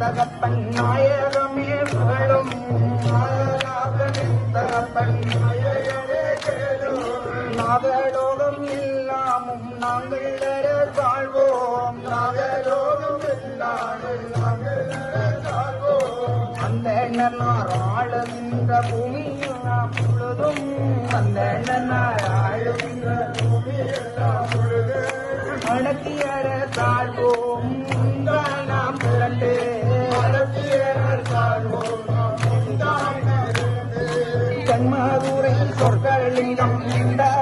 தகப்பன் நாயகமே புகழும் தகப்பன் நாகலோகம் எல்லாமும் நாங்கள் வர வாழ்வோம் நாகலோகம் எல்லாமும் அந்த ஆளுகின்ற அடக்கியற தாழ்வோம் உண்டாய் நாம் பிறந்து அடக்கியற தாழ்வோம் நாம் உண்டாய் நாம் பிறந்து சொற்களிடம் இண்டாக